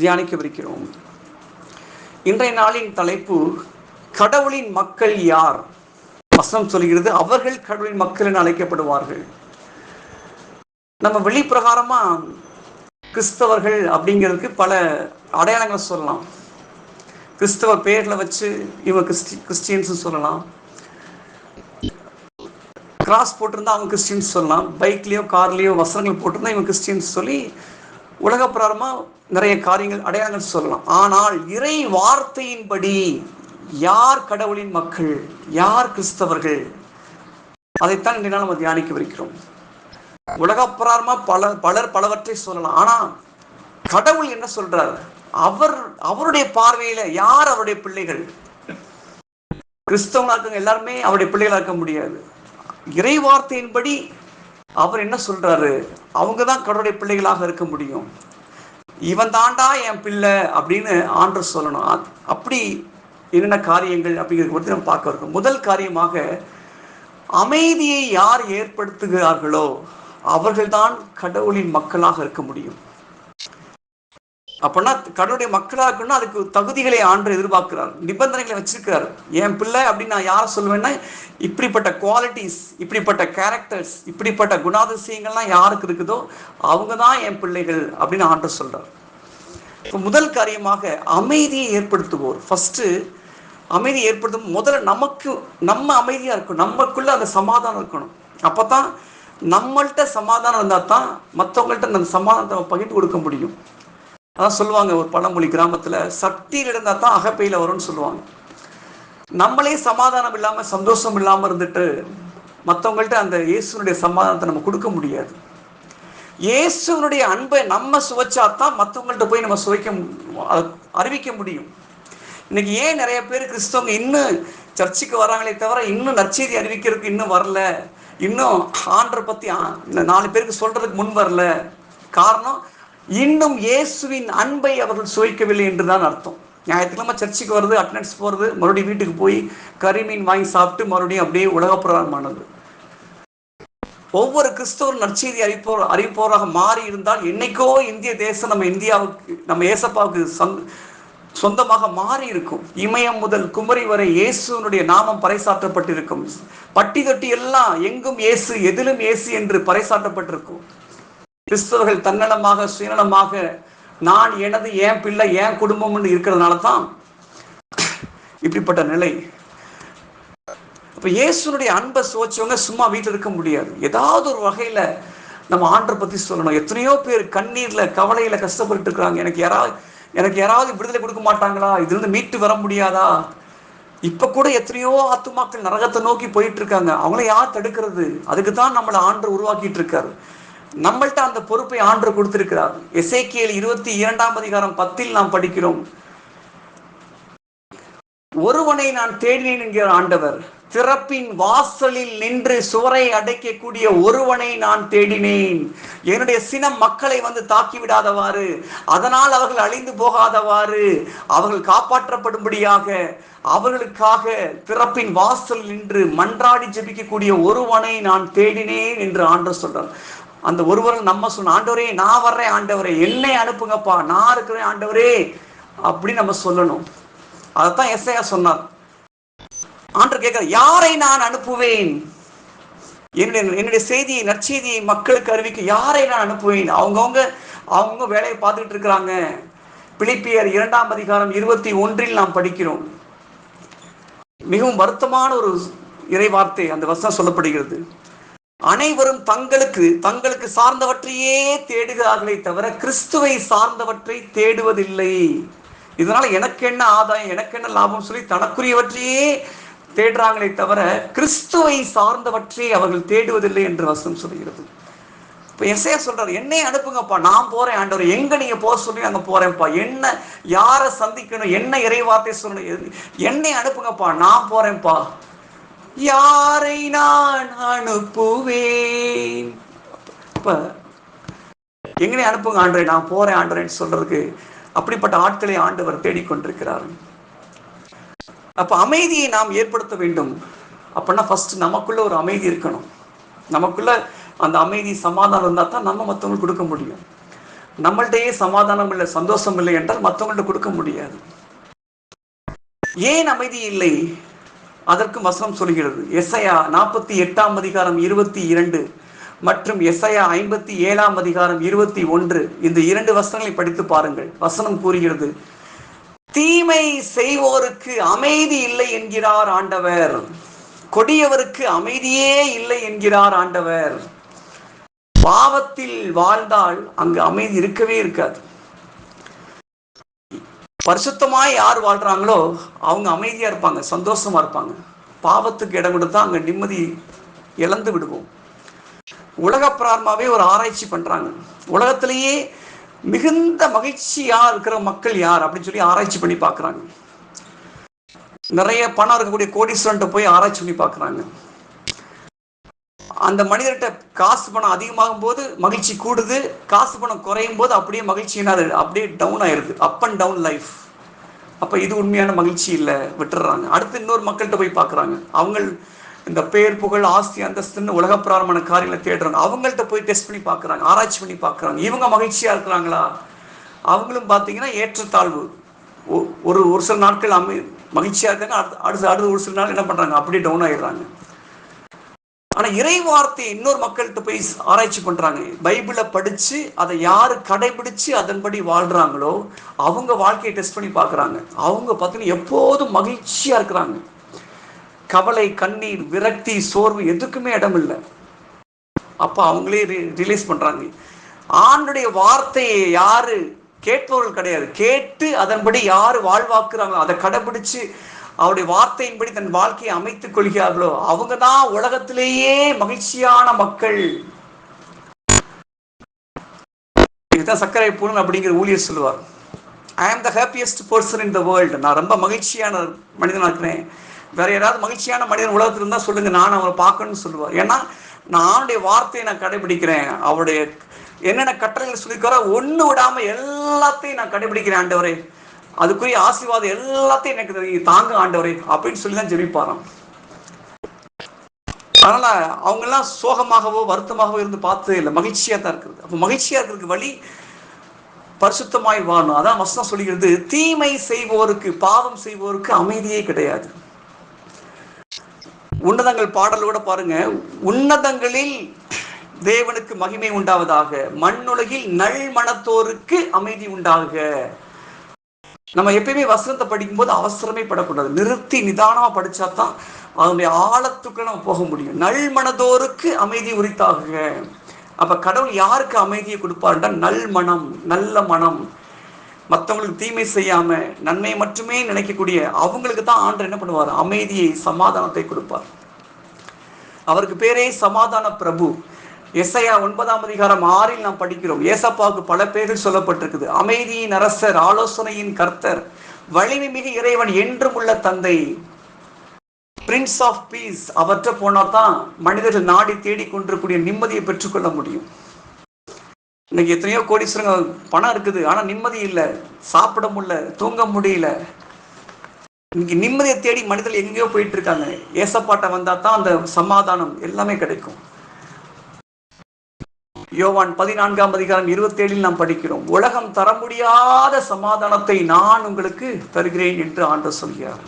தியானிக்கவிருக்கிறோம். இன்றைய நாளின் தலைப்பு கடவுளின் மக்கள் யார்? வசனம் சொல்கிறது அவர்கள் கடவுளின் மக்கள் என அழைக்கப்படுவார்கள். நம்ம வெளிப்பிரகாரமா கிறிஸ்தவர்கள் அப்படிங்கிறதுக்கு பல அடையாளங்களை சொல்லலாம். கிறிஸ்தவ பேர்ல வச்சு இவங்க கிறிஸ்டி கிறிஸ்டியன்ஸ் சொல்லலாம். கிராஸ் போட்டிருந்தா அவங்க கிறிஸ்டியன்ஸ் சொல்லலாம். பைக்லேயோ கார்லேயோ வசனங்கள் போட்டிருந்தா இவங்க கிறிஸ்டியன்ஸ் சொல்லி உலக பிரகாரமாக நிறைய காரியங்கள் அடையாளங்கள் சொல்லலாம். ஆனால் இறை வார்த்தையின்படி யார் கடவுளின் மக்கள் யார் கிறிஸ்தவர்கள்? அதைத்தான் இன்றைய நம்ம தியானிக்கவிருக்கிறோம். உலக பிரகாரமா பல பலர் பலவற்றை சொல்லலாம். ஆனா கடவுள் என்ன சொல்றார்? அவர் அவருடைய பார்வையில யார் அவருடைய பிள்ளைகள்? கிறிஸ்தவங்களா இருக்கவங்க எல்லாருமே அவருடைய பிள்ளைகளா இருக்க முடியாது. இறை வார்த்தையின்படி அவர் என்ன சொல்றாரு? அவங்க தான் கடவுளுடைய பிள்ளைகளாக இருக்க முடியும். இவன் தாண்டா என் பிள்ளை அப்படின்னு ஆண்டு சொல்லணும். அப்படி என்னென்ன காரியங்கள் அப்படிங்கிறத பற்றி நம்ம பார்க்க இருக்கோம். முதல் காரியமாக அமைதியை யார் ஏற்படுத்துகிறார்களோ அவர்கள்தான் கடவுளின் மக்களாக இருக்க முடியும். அப்படின்னா கடவுளுடைய மக்களாக இருக்கணும்னா அதுக்கு தகுதிகளை ஆண்டு எதிர்பார்க்கிறார். நிபந்தனைகளை வச்சிருக்கிறார். என் பிள்ளை அப்படின்னு நான் யாரை சொல்லுவேன்னா இப்படிப்பட்ட குவாலிட்டிஸ் இப்படிப்பட்ட கேரக்டர்ஸ் இப்படிப்பட்ட குணாதிசயங்கள்லாம் யாருக்கு இருக்குதோ அவங்க தான் என் பிள்ளைகள் அப்படின்னு ஆண்டு சொல்றார். இப்போ முதல் காரியமாக அமைதியை ஏற்படுத்துவோர். ஃபர்ஸ்ட் அமைதி ஏற்படுத்தும் முதல்ல நமக்கு நம்ம அமைதியாக இருக்கணும். நமக்குள்ள அந்த சமாதானம் இருக்கணும். அப்போ தான் நம்மள்கிட்ட சமாதானம் இருந்தால் தான் மற்றவங்கள்ட்ட அந்த சமாதானத்தை பகிர்ந்து கொடுக்க முடியும். அதான் சொல்லுவாங்க ஒரு பழமொழி கிராமத்தில் சக்தியில் இருந்தால் தான் அகப்பையில் வரும்னு சொல்லுவாங்க. நம்மளே சமாதானம் இல்லாமல் சந்தோஷம் இல்லாமல் இருந்துட்டு மற்றவங்கள்ட்ட அந்த இயேசுனுடைய சமாதானத்தை நம்ம கொடுக்க முடியாது. இயேசுனுடைய அன்பை நம்ம சுவைச்சா தான் மற்றவங்கள்ட்ட போய் நம்ம சுவைக்க மு- அறிவிக்க முடியும். இன்னைக்கு ஏன் நிறைய பேர் கிறிஸ்தவங்க இன்னும் சர்ச்சுக்கு வராங்களே தவிர இன்னும் நற்செய்தி அறிவிக்கிறதுக்கு இன்னும் வரல? இன்னும் ஆண்டரை பற்றி இந்த நாலு பேருக்கு சொல்றதுக்கு முன் வரல. காரணம் இன்னும் இயேசுவின் அன்பை அவர்கள் சுவைக்கவில்லை என்று தான் அர்த்தம். ஞாயிற்றுக்கிழமை சர்ச்சுக்கு வருது அட்டண்டன்ஸ் போகிறது மறுபடியும் வீட்டுக்கு போய் கறிமீன் வாங்கி சாப்பிட்டு மறுபடியும் அப்படியே உலகப்பிரகாரமானது ஒவ்வொரு கிறிஸ்தவரும் நற்செய்தி அறிப்போர் அறிவிப்போராக மாறி இருந்தால் என்னைக்கோ இந்திய தேசம் நம்ம இந்தியாவுக்கு நம்ம ஏசப்பாவுக்கு சொந்த- சொந்தமாக மாறி இருக்கும். இமயம் முதல் குமரி வரை இயேசுனுடைய நாமம் பறைசாற்றப்பட்டிருக்கும். பட்டி தொட்டி எல்லாம் எங்கும் இயேசு எதிலும் இயேசு என்று பறைசாற்றப்பட்டிருக்கும். கிறிஸ்தவர்கள் தன்னலமாக சுயநலமாக நான் எனது என் பிள்ளை என் குடும்பம்னு இருக்கிறதுனால தான் இப்படிப்பட்ட நிலை. இப்போ இயேசுனுடைய அன்பை சுவைச்சவங்க சும்மா வீட்டில் இருக்க முடியாது. ஏதாவது ஒரு வகையில் நம்ம ஆண்டரை பற்றி சொல்லணும். எத்தனையோ பேர் கண்ணீரில் கவலையில் கஷ்டப்பட்டு இருக்கிறாங்க. எனக்கு யாராவது எனக்கு யாராவது விடுதலை கொடுக்க மாட்டாங்களா? இதுலேருந்து மீட்டு வர முடியாதா? இப்போ கூட எத்தனையோ ஆத்துமாக்கள் நரகத்தை நோக்கி போயிட்டு இருக்காங்க. அவங்கள யார் தடுக்கிறது? அதுக்கு தான் நம்மளை ஆண்டு உருவாக்கிட்டு இருக்காரு. நம்மள்ட்ட அந்த பொறுப்பை ஆண்டு கொடுத்திருக்கிறார். எசேக்கியேல் இருபத்தி இரண்டாம் அதிகாரம் பத்தில் நாம் படிக்கிறோம். ஒருவனை நான் தேடினேன் என்கிற ஆண்டவர் திறப்பின் வாசலில் நின்று சுவரை அடைக்கக்கூடிய ஒருவனை நான் தேடினேன். என்னுடைய சினம் மக்களை வந்து தாக்கி விடாதவாறு அதனால் அவர்கள் அழிந்து போகாதவாறு அவர்கள் காப்பாற்றப்படும்படியாக அவர்களுக்காக திறப்பின் வாசல் நின்று மன்றாடி ஜெபிக்கக்கூடிய ஒருவனை நான் தேடினேன் என்று ஆண்டு சொல்றார். அந்த ஒருவரும் நம்ம சொன்ன ஆண்டவரே நான் வர்றேன் ஆண்டவரே என்னை அனுப்புங்கப்பா நான் இருக்கிறேன் ஆண்டவரே அப்படி நம்ம சொல்லணும். அதைத்தான் எஸ்ஐயா சொன்னார். ஆண்டர் கேட்கிற யாரை நான் அனுப்புவேன்? என்னுடைய என்னுடைய செய்தியை நற்செய்தியை மக்களுக்கு அறிவிக்க யாரை நான் அனுப்புவேன்? அவங்கவுங்க அவங்கவுங்க வேலையை பார்த்துக்கிட்டு இருக்கிறாங்க. பிலிப்பியர் இரண்டாம் அதிகாரம் இருபத்தி ஒன்றில் நாம் படிக்கிறோம். மிகவும் வருத்தமான ஒரு இறை வார்த்தை அந்த வசனம் சொல்லப்படுகிறது. அனைவரும் தங்களுக்கு தங்களுக்கு சார்ந்தவற்றையே தேடுகிறார்களே தவிர கிறிஸ்துவை சார்ந்தவற்றை தேடுவதில்லை. இதனால எனக்கு என்ன ஆதாயம் எனக்கு என்ன லாபம் சொல்லி தனக்குரியவற்றையே தேடுறாங்களே தவிர கிறிஸ்துவை சார்ந்தவற்றை அவர்கள் தேடுவதில்லை என்று வசனம் சொல்கிறது. இப்போ எஸ்ஐயா சொல்றாரு என்னை அனுப்புங்கப்பா நான் போறேன் ஆண்டவர். எங்க நீங்க போக சொல்லி அங்க போறேன்ப்பா. என்ன யாரை சந்திக்கணும் என்ன இறைவார்த்தை சொல்லணும்? எது- என்னை அனுப்புங்கப்பா நான் போறேன்ப்பா. யாரை நான் அனுப்புவேன்? அப்ப எங்கனே அனுப்புங்க ஆண்டரை நான் போறேன் ஆண்டரேன்னு சொல்றதுக்கு அப்படிப்பட்ட ஆட்களை ஆண்டவர் தேடிக்கொண்டிருக்கிறார். அப்ப அமைதியை நாம் ஏற்படுத்த வேண்டும். அப்படின்னா ஃபர்ஸ்ட் நமக்குள்ள ஒரு அமைதி இருக்கணும். நமக்குள்ள அந்த அமைதி சமாதானம் இருந்தால் தான் நம்ம மற்றவங்களுக்கு கொடுக்க முடியும். நம்மள்டையே சமாதானம் இல்லை சந்தோஷம் இல்லை என்றால் மற்றவங்கள்ட்ட கொடுக்க முடியாது. ஏன் அமைதி இல்லை? அதற்கு வசனம் சொல்கிறது. எஸ்ஐயா நாற்பத்தி எட்டாம் அதிகாரம் இருபத்தி இரண்டு மற்றும் எஸ்ஐயா ஐம்பத்தி ஏழாம் அதிகாரம் இருபத்தி ஒன்று. இந்த இரண்டு வசனங்களை படித்து பாருங்கள். வசனம் கூறுகிறது. தீமை செய்வோருக்கு அமைதி இல்லை என்கிறார் ஆண்டவர். கொடியவருக்கு அமைதியே இல்லை என்கிறார் ஆண்டவர். பாவத்தில் வாழ்ந்தால் அங்கு அமைதி இருக்கவே இருக்காது. பரிசுத்தமாக யார் வாழ்கிறாங்களோ அவங்க அமைதியாக இருப்பாங்க சந்தோஷமாக இருப்பாங்க. பாவத்துக்கு இடம் கொடுத்தா அங்கே நிம்மதி இழந்து விடுவோம். உலக பிரார்மாவே ஒரு ஆராய்ச்சி பண்ணுறாங்க உலகத்திலேயே மிகுந்த மகிழ்ச்சியாக இருக்கிற மக்கள் யார் அப்படின்னு சொல்லி ஆராய்ச்சி பண்ணி பார்க்குறாங்க. நிறைய பணம் இருக்கக்கூடிய கோடீஸ்வரன்ட்ட போய் ஆராய்ச்சி பண்ணி பார்க்குறாங்க. அந்த மனிதர்கிட்ட காசு பணம் அதிகமாகும் போது மகிழ்ச்சி கூடுது. காசு பணம் குறையும் போது அப்படியே மகிழ்ச்சினா அது அப்படியே டவுன் ஆயிருது. அப் அண்ட் டவுன் லைஃப் அப்ப இது உண்மையான மகிழ்ச்சி இல்லை. விட்டுறாங்க. அடுத்து இன்னொரு மக்கள்கிட்ட போய் பார்க்குறாங்க அவங்க இந்த பேர் புகழ் ஆஸ்தி அந்தஸ்துன்னு உலக பிராரமான காரியங்களை தேடுறாங்க. அவங்கள்ட்ட போய் டெஸ்ட் பண்ணி பார்க்குறாங்க ஆராய்ச்சி பண்ணி பார்க்குறாங்க இவங்க மகிழ்ச்சியா இருக்கிறாங்களா? அவங்களும் பார்த்தீங்கன்னா ஏற்றத்தாழ்வு. ஒ- ஒரு ஒரு சில நாட்கள் அமை மகிழ்ச்சியாக இருக்காங்க. அடுத்து அடுத்து அடுத்த ஒரு சில நாள் என்ன பண்ணுறாங்க அப்படியே டவுன் ஆகிடுறாங்க ஆனா இறை வார்த்தையை இன்னொரு மக்கள்கிட்ட போய் ஆராய்ச்சி பண்றாங்க. பைபிளை படிச்சு அதை யாரு கடைபிடிச்சு அதன்படி வாழ்றாங்களோ அவங்க வாழ்க்கையை டெஸ்ட் பண்ணி பார்க்குறாங்க. அவங்க பார்த்தீங்கன்னா எப்போதும் மகிழ்ச்சியா இருக்கிறாங்க. கவலை கண்ணீர் விரக்தி சோர்வு எதுக்குமே இடம் இல்லை. அப்போ அவங்களே ரிலீஸ் பண்றாங்க. ஆண்டுடைய வார்த்தையை யாரு கேட்பவர்கள் கிடையாது. கேட்டு அதன்படி யாரு வாழ்வாக்குறாங்களோ அதை கடைபிடிச்சு அவருடைய வார்த்தையின்படி தன் வாழ்க்கையை அமைத்துக் கொள்கிறார்களோ அவங்க தான் உலகத்திலேயே மகிழ்ச்சியான மக்கள். இதுதான் சர்க்கரை பூனன் அப்படிங்கிற ஊழியர் சொல்லுவார். I am the happiest person in the world நான் ரொம்ப மகிழ்ச்சியான மனிதனாக இருக்கிறேன். வேற யாராவது மகிழ்ச்சியான மனிதன் உலகத்தில் இருந்தால் சொல்லுங்க நான் அவரை பார்க்கணும்னு சொல்லுவார். ஏன்னா நான் அவனுடைய வார்த்தையை நான் கடைபிடிக்கிறேன். அவருடைய என்னென்ன கட்டளைகள் சொல்லியிருக்காரோ ஒன்று விடாமல் எல்லாத்தையும் நான் கடைபிடிக்கிறேன் ஆண்டவரே. அதுக்குரிய ஆசீர்வாதம் எல்லாத்தையும் எனக்கு தாங்க ஆண்டவரே அப்படின்னு சொல்லி தான் ஜெபிப்பாராம். அதனால அவங்க எல்லாம் சோகமாகவோ வருத்தமாகவோ இருந்து பார்த்ததே இல்லை மகிழ்ச்சியா தான் இருக்குது அப்போ மகிழ்ச்சியா இருக்கிறதுக்கு வழி பரிசுத்தமாய் வாழணும். அதான் வசனம் சொல்லுகிறது தீமை செய்வோருக்கு பாவம் செய்வோருக்கு அமைதியே கிடையாது. உன்னதங்கள் பாடலோட பாருங்க. உன்னதங்களில் தேவனுக்கு மகிமை உண்டாவதாக. மண்ணுலகில் நல் மனத்தோருக்கு அமைதி உண்டாக. நம்ம எப்பயுமே வசனத்தை படிக்கும்போது அவசரமே படக்கூடாது. நிறுத்தி நிதானமாக படித்தா தான் அதனுடைய ஆழத்துக்குள்ள நம்ம போக முடியும். நல் மனதோருக்கு அமைதி உரித்தாக அப்போ கடவுள் யாருக்கு அமைதியை கொடுப்பாருன்னா நல் மனம் நல்ல மனம். மற்றவங்களுக்கு தீமை செய்யாம நன்மை மட்டுமே நினைக்கக்கூடிய அவங்களுக்கு தான் ஆண்டு என்ன பண்ணுவார்? அமைதியை சமாதானத்தை கொடுப்பார். அவருக்கு பேரே சமாதான பிரபு. எஸ்ஐயா ஒன்பதாம் அதிகாரம் ஆறில் நாம் படிக்கிறோம். ஏசப்பாவுக்கு பல பேர்கள் சொல்லப்பட்டிருக்குது. அமைதியின் அரசர் ஆலோசனையின் கர்த்தர் வலிமை மிகு இறைவன் என்றும் உள்ள தந்தை பிரின்ஸ் ஆஃப் பீஸ் அவற்ற போனால் தான் மனிதர்கள் நாடி தேடி கொண்டிருக்கூடிய நிம்மதியை பெற்றுக்கொள்ள முடியும். இன்னைக்கு எத்தனையோ கோடீஸ்வரங்க பணம் இருக்குது ஆனால் நிம்மதி இல்லை சாப்பிட முடியல தூங்க முடியல. இன்னைக்கு நிம்மதியை தேடி மனிதர்கள் எங்கேயோ போயிட்டு இருக்காங்க. ஏசப்பாட்டை வந்தால் தான் அந்த சமாதானம் எல்லாமே கிடைக்கும். யோவான் பதினான்காம் அதிகாரம் இருபத்தேழில் நாம் படிக்கிறோம். உலகம் தர முடியாத சமாதானத்தை நான் உங்களுக்கு தருகிறேன் என்று ஆண்டு சொல்கிறார்.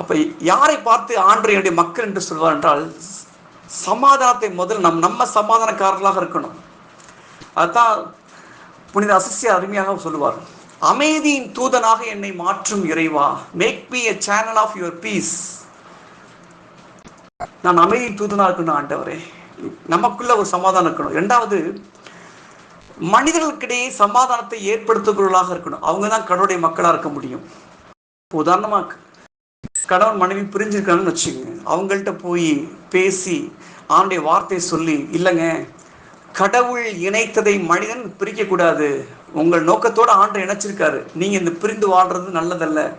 அப்ப யாரை பார்த்து ஆண்டு என்னுடைய மக்கள் என்று சொல்வார் என்றால் சமாதானத்தை முதல் நம் நம்ம சமாதானக்காரர்களாக இருக்கணும். அதுதான் புனித அசிசிய அருமையாக சொல்லுவார். அமைதியின் தூதனாக என்னை மாற்றும் இறைவா make me a channel of your peace நான் அமைதியின் தூதனாக இருக்கணும் ஆண்டவரே. நமக்குள்ள ஒரு சமாதானம் இருக்கணும். ரெண்டாவது மனிதர்களுக்கிடையே சமாதானத்தை ஏற்படுத்துபவர்களாக இருக்கணும். அவங்க தான் கடவுளுடைய மக்களா இருக்க முடியும். இப்போ உதாரணமா கணவன் மனைவி பிரிஞ்சிருக்காங்கன்னு வச்சுக்கோங்க. அவங்கள்ட்ட போய் பேசி ஆண்டுடைய வார்த்தை சொல்லி இல்லைங்க கடவுள் இணைத்ததை மனிதன் பிரிக்கக்கூடாது. உங்கள் நோக்கத்தோட ஆண்டை இணைச்சிருக்காரு. நீங்க இந்த பிரிந்து வாழ்றது நல்லதல்ல.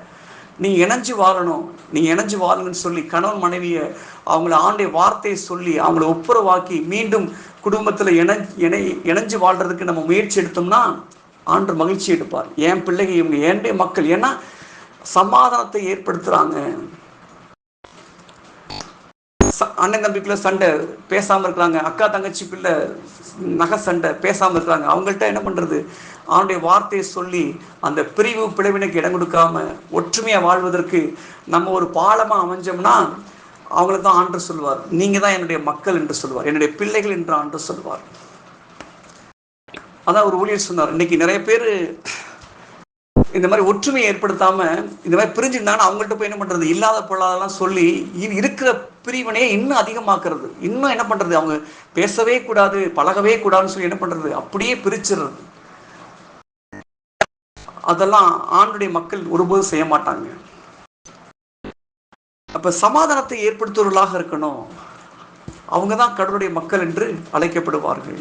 நீ இணைஞ்சு வாழணும். நீங்க இணைஞ்சு வாழணும்னு சொல்லி கணவன் மனைவியை அவங்கள ஆண்டைய வார்த்தையை சொல்லி அவங்கள ஒப்புரவாக்கி மீண்டும் குடும்பத்தில் இணை இணை இணைஞ்சு வாழ்றதுக்கு நம்ம முயற்சி எடுத்தோம்னா ஆண்டு மகிழ்ச்சி எடுப்பார். என் பிள்ளைங்க இவங்க ஏன்டைய மக்கள் ஏன்னா சமாதானத்தை ஏற்படுத்துகிறாங்க ச- அண்ணன் தம்பிக்குள்ள சண்டை பேசாமல் இருக்கிறாங்க அக்கா தங்கச்சி நகை சண்டை பேசாமல் இருக்கிறாங்க. அவங்கள்ட்ட என்ன பண்ணுறது அவனுடைய வார்த்தையை சொல்லி அந்த பிரிவு பிளவினுக்கு இடம் கொடுக்காம ஒற்றுமையாக வாழ்வதற்கு நம்ம ஒரு பாலமாக அமைஞ்சோம்னா அவங்களுக்கும் தான் ஆண்டு சொல்வார். நீங்கள் தான் என்னுடைய மக்கள் என்று சொல்வார். என்னுடைய பிள்ளைகள் என்று ஆண்டு சொல்வார். அதான் ஒரு ஊழியர் சொன்னார். இன்னைக்கு நிறைய பேர் இந்த மாதிரி ஒற்றுமையை ஏற்படுத்தாம இந்த மாதிரி பிரிஞ்சிருந்தாங்கன்னா அவங்கள்ட்ட போய் என்ன பண்றது? இல்லாத பொருளாதாரம் சொல்லி இருக்கிற பிரிவினையை இன்னும் அதிகமாக்குறது. இன்னும் என்ன பண்றது? அவங்க பேசவே கூடாது பழகவே கூடாதுன்னு சொல்லி என்ன பண்றது? அப்படியே பிரிச்சிடுறது. அதெல்லாம் ஆண்டுடைய மக்கள் ஒருபோதும் செய்ய மாட்டாங்க. அப்ப சமாதானத்தை ஏற்படுத்துவர்களாக இருக்கணும். அவங்க தான் கடவுளுடைய மக்கள் என்று அழைக்கப்படுவார்கள்.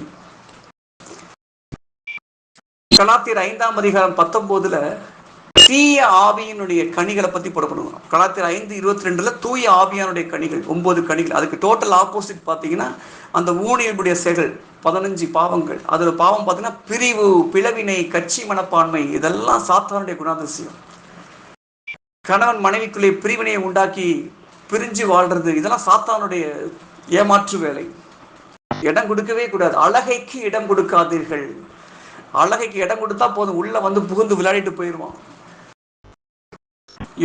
கலாத்தியர் ஐந்தாம் அதிகாரம் பத்தொன்பதுல தீய ஆவியினுடைய கனிகளை பத்தி போடப்படுவோம் கலாத்திர ஐந்து இருபத்தி ரெண்டுல தூய ஆவியானுடைய கனிகள் ஒன்பது கனிகள். அதுக்கு டோட்டல் ஆப்போசிட் பாத்தீங்கன்னா அந்த ஊனியனுடைய செயல் பதினஞ்சு பாவங்கள். அதோட பாவம் பார்த்தீங்கன்னா பிரிவு பிளவினை கட்சி மனப்பான்மை இதெல்லாம் சாத்தானுடைய குணாதிசயம். கணவன் மனைவிக்குள்ளே பிரிவினையை உண்டாக்கி பிரிஞ்சு வாழ்றது இதெல்லாம் சாத்தானுடைய ஏமாற்று வேலை. இடம் கொடுக்கவே கூடாது. அழகைக்கு இடம் கொடுக்காதீர்கள். அழகைக்கு இடம் கொடுத்தா போதும். உள்ள வந்து புகுந்து விளையாடிட்டு போயிடுவான்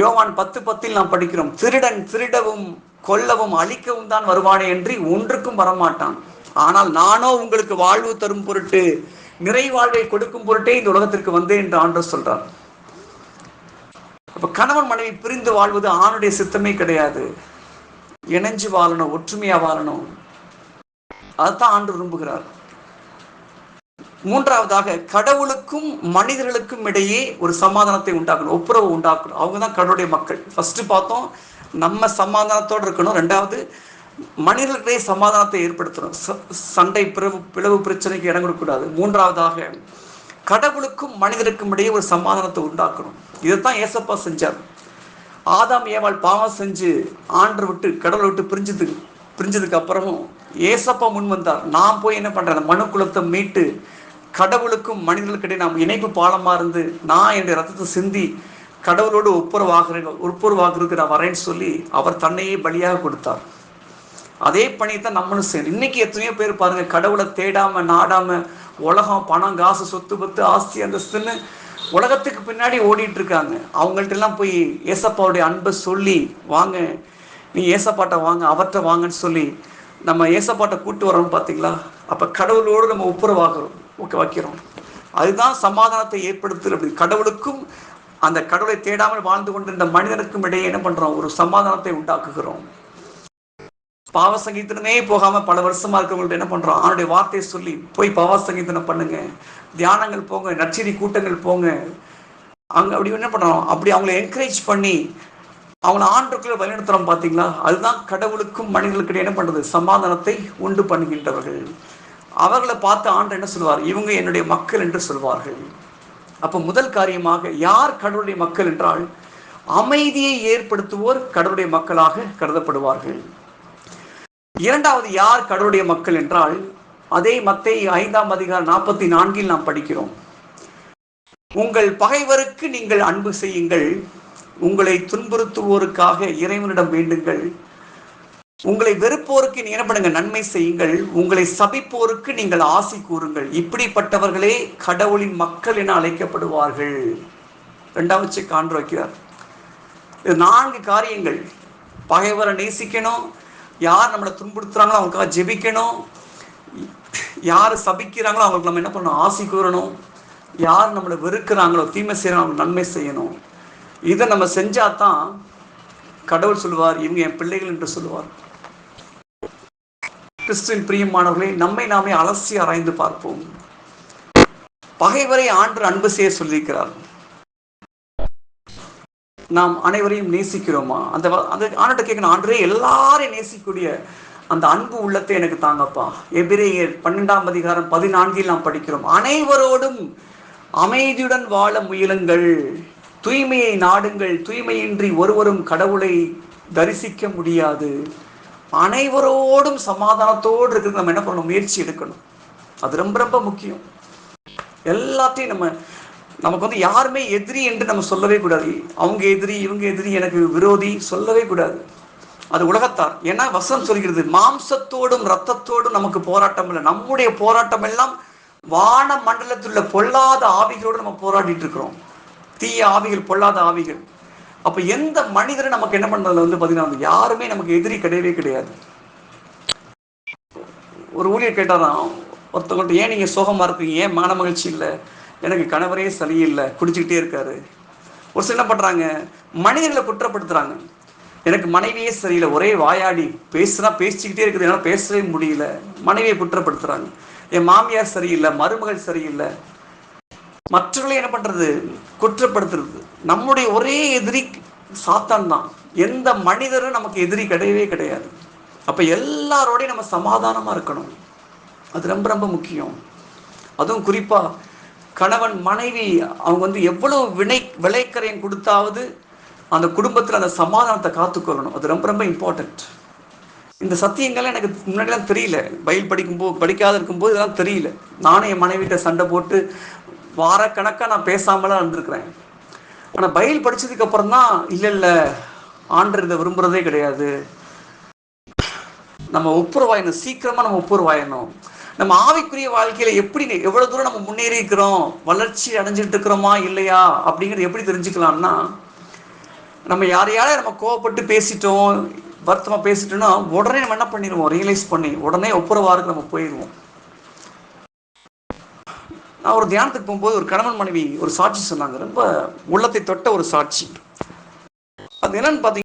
யோவான் பத்து பத்தில் நாம் படிக்கிறோம் திருடன் திருடவும் கொல்லவும் அழிக்கவும் தான் வருவானே என்று ஒன்றுக்கும் வரமாட்டான். ஆனால் நானோ உங்களுக்கு வாழ்வு தரும் பொருட்டு நிறைவாழ்வை கொடுக்கும் பொருட்டே இந்த உலகத்திற்கு வந்தேன் என்று ஆண்டு சொல்றான் அப்போ கணவன் மனைவி பிரிந்து வாழ்வது ஆணுடைய சித்தமே கிடையாது. இணைஞ்சு வாழணும் ஒற்றுமையா வாழணும். அதுதான் ஆண்டு விரும்புகிறார். மூன்றாவதாக கடவுளுக்கும் மனிதர்களுக்கும் இடையே ஒரு சமாதானத்தை உண்டாக்கணும் ஒப்புரவு உண்டாக்கணும். அவங்க தான் கடவுளுடைய மக்கள். ஃபர்ஸ்ட் பார்த்தோம் நம்ம சமாதானத்தோடு இருக்கணும். ரெண்டாவது மனிதர்களிடையே சமாதானத்தை ஏற்படுத்தணும். ச- சண்டை பிளவு பிளவு பிரச்சனைக்கு இடம் கொடுக்கக்கூடாது. மூன்றாவதாக கடவுளுக்கும் மனிதருக்கும் இடையே ஒரு சமாதானத்தை உண்டாக்கணும். இதைத்தான் ஏசப்பா செஞ்சார். ஆதாம் ஏவாள் பாவம் செஞ்சு ஆண்டு விட்டு கடவுளை விட்டு பிரிஞ்சது பிரிஞ்சதுக்கு அப்புறமும் ஏசப்பா முன் வந்தார். நான் போய் என்ன பண்ணுறேன் அந்த மனு குலத்தை மீட்டு கடவுளுக்கும் மனிதர்களுக்கிடையே நாம் இணைப்பு பாலமாக இருந்து நான் என்னுடைய ரத்தத்தை சிந்தி கடவுளோடு ஒப்புரவாகிறேன் ஒப்புரவாகிறதுக்கு நான் வரேன்னு சொல்லி அவர் தன்னையே பலியாக கொடுத்தார். அதே பணியை தான் நம்மளும் செய்யணும் இன்னைக்கு எத்தனையோ பேர் பாருங்க கடவுளை தேடாம நாடாம உலகம் பணம் காசு சொத்து பத்து ஆஸ்தி அந்தஸ்துன்னு உலகத்துக்கு பின்னாடி ஓடிட்டு இருக்காங்க. அவங்கள்ட்ட எல்லாம் போய் ஏசப்பாவுடைய அன்பை சொல்லி வாங்க நீ ஏசப்பாட்டை வாங்க அவர்கிட்ட வாங்கன்னு சொல்லி நம்ம ஏசப்பாட்டை கூட்டு வரோம் பார்த்தீங்களா அப்போ கடவுளோடு நம்ம ஒப்புரவாகிறோம் ஓகே வைக்கிறோம். அதுதான் சமாதானத்தை ஏற்படுத்துது அப்படி கடவுளுக்கும் அந்த கடவுளை தேடாமல் வாழ்ந்து கொண்டிருந்த மனிதனுக்கும் இடையே என்ன பண்ணுறோம் ஒரு சமாதானத்தை உண்டாக்குகிறோம். பாவ சங்கீதனமே போகாம பல வருஷமா இருக்கிறவங்கள்ட்ட என்ன பண்றோம்? அவனுடைய வார்த்தையை சொல்லி போய் பாவ சங்கீதனம் பண்ணுங்க. தியானங்கள் போங்க நற்செய்தி கூட்டங்கள் போங்க. அங்க அப்படி என்ன பண்றோம் அப்படி அவங்களை என்கரேஜ் பண்ணி அவங்கள ஆண்டுக்குள்ள வழிநடத்துறோம் பாத்தீங்களா? அதுதான் கடவுளுக்கும் மனிதர்களுக்கு என்ன பண்றது? சமாதானத்தை உண்டு பண்ணுகின்றவர்கள். அவர்களை பார்த்து ஆண்டு என்ன சொல்வார் இவங்க என்னுடைய மக்கள் என்று சொல்வார்கள். அப்ப முதல் காரியமாக யார் கடவுளுடைய மக்கள் என்றால் அமைதியை ஏற்படுத்துவோர் கடவுளுடைய மக்களாக கருதப்படுவார்கள். இரண்டாவது யார் கடவுளுடைய மக்கள் என்றால் அதே மத்தை ஐந்தாம் அதிகாரம் நாற்பத்தி நான்கில் நாம் படிக்கிறோம். உங்கள் பகைவருக்கு நீங்கள் அன்பு செய்யுங்கள். உங்களை துன்புறுத்துவோருக்காக இறைவனிடம் வேண்டுங்கள். உங்களை வெறுப்போருக்கு நீ என்ன பண்ணுங்க? நன்மை செய்யுங்கள். உங்களை சபிப்போருக்கு நீங்கள் ஆசி கூறுங்கள். இப்படிப்பட்டவர்களே கடவுளின் மக்கள் என அழைக்கப்படுவார்கள். ரெண்டாவது காண்ற வைக்கிறார். இது நான்கு காரியங்கள். பகைவரை நேசிக்கணும் யார் நம்மளை துன்புறுத்துறாங்களோ அவங்களுக்காக ஜெபிக்கணும். யார் சபிக்கிறாங்களோ அவங்களுக்கு நம்ம என்ன பண்ணணும்? ஆசி கூறணும். யார் நம்மளை வெறுக்கிறாங்களோ தீமை செய்யறாங்களோ நன்மை செய்யணும். இதை நம்ம செஞ்சால் தான் கடவுள் சொல்லுவார் இவங்க என் பிள்ளைகள் என்று சொல்லுவார். கிறிஸ்துவின் பிரியமானவர்களை நம்மை நாமே அலசி ஆராய்ந்து பார்ப்போம். பகைவரை ஆண்டு அன்பு செய்ய சொல்லியிருக்கிறார். நாம் அனைவரையும் நேசிக்கிறோமா? அந்த அந்த ஆண்ட கேட்கணும் ஆண்டரே எல்லாரையும் நேசிக்கக்கூடிய அந்த அன்பு உள்ளத்தை எனக்கு தாங்கப்பா. எபிரேயர் பன்னெண்டாம் அதிகாரம் பதினான்கில் நாம் படிக்கிறோம். அனைவரோடும் அமைதியுடன் வாழ முயலுங்கள். தூய்மையை நாடுங்கள். தூய்மையின்றி ஒருவரும் கடவுளை தரிசிக்க முடியாது. அனைவரோடும் சமாதானத்தோடு இருக்கிறது நம்ம என்ன பண்ணணும்? முயற்சி எடுக்கணும். அது ரொம்ப ரொம்ப முக்கியம். எல்லாத்தையும் நம்ம நமக்கு வந்து யாருமே எதிரி என்று நம்ம சொல்லவே கூடாது. அவங்க எதிரி இவங்க எதிரி எனக்கு விரோதி சொல்லவே கூடாது. அது உலகத்தார். ஏன்னா வசனம் சொல்கிறது மாம்சத்தோடும் ரத்தத்தோடும் நமக்கு போராட்டம் இல்லை. நம்முடைய போராட்டம் எல்லாம் வான மண்டலத்தில் உள்ள பொல்லாத ஆவிகளோடு நம்ம போராடிட்டு இருக்கிறோம். தீய ஆவிகள் பொல்லாத ஆவிகள். அப்ப எந்த மனிதரும் நமக்கு என்ன பண்றதுல வந்து பாத்தீங்கன்னா யாருமே நமக்கு எதிரி கிடையவே கிடையாது. ஒரு ஊழியர் கேட்டாராம் ஒருத்தவங்கள்ட்ட ஏன் நீங்க சோகமா இருக்கீங்க? ஏன் மான மகிழ்ச்சி இல்லை? எனக்கு கணவரே சரியில்லை குடிச்சுக்கிட்டே இருக்காரு. ஒரு சில என்ன பண்றாங்க மனிதர்களை குற்றப்படுத்துறாங்க. எனக்கு மனைவியே சரியில்லை ஒரே வாயாடி பேசுனா பேசிக்கிட்டே இருக்குது என்னால் பேசவே முடியல. மனைவியை குற்றப்படுத்துறாங்க. என் மாமியார் சரியில்லை மருமகள் சரியில்லை. மற்றவர்களை என்ன பண்றது? குற்றப்படுத்துறது. நம்முடைய ஒரே எதிரி சாத்தான் தான். எந்த மனிதரும் நமக்கு எதிரி கிடையவே கிடையாது. அப்ப எல்லாரோடையும் நம்ம சமாதானமா இருக்கணும். அது ரொம்ப ரொம்ப முக்கியம். அதுவும் குறிப்பா கணவன் மனைவி அவங்க வந்து எவ்வளவு வினை விளைக்கரையும் கொடுத்தாவது அந்த குடும்பத்தில் அந்த சமாதானத்தை காத்துக்கொள்ளணும். அது ரொம்ப ரொம்ப இம்பார்ட்டன்ட் இந்த சத்தியங்கள்லாம் எனக்கு முன்னாடிலாம் தெரியல. பயில் படிக்கும்போது படிக்காத இருக்கும்போது இதெல்லாம் தெரியல. நானும் என் மனைவிட்ட சண்டை போட்டு வாரக்கணக்காக நான் பேசாமலாம் இருந்திருக்கிறேன். ஆனால் பயில் படித்ததுக்கு அப்புறம் தான் இல்லை இல்லை ஆண்டர் இதை விரும்புகிறதே கிடையாது. நம்ம ஒப்புரவாயணும் சீக்கிரமாக நம்ம ஒப்புரவாயணும் நம்ம ஆவிக்குரிய வாழ்க்கையில எப்படி எவ்வளவு தூரம் நம்ம முன்னேறி இருக்கிறோம்? வளர்ச்சி அடைஞ்சிட்டு இருக்கிறோமா? இல்லையா? அப்படிங்கிறது எப்படி தெரிஞ்சுக்கலாம்னா நம்ம யாரையாலே நம்ம கோவப்பட்டு பேசிட்டோம் வருத்தமா பேசிட்டோம்னா உடனே நம்ம என்ன பண்ணிடுவோம்? ரியலைஸ் பண்ணி உடனே ஒப்புரவாருக்கு நம்ம போயிடுவோம். நான் ஒரு தியானத்துக்கு போகும்போது ஒரு கணவன் மனைவி ஒரு சாட்சி சொன்னாங்க. ரொம்ப உள்ளத்தை தொட்ட ஒரு சாட்சி. அது என்னன்னு பார்த்தீங்கன்னா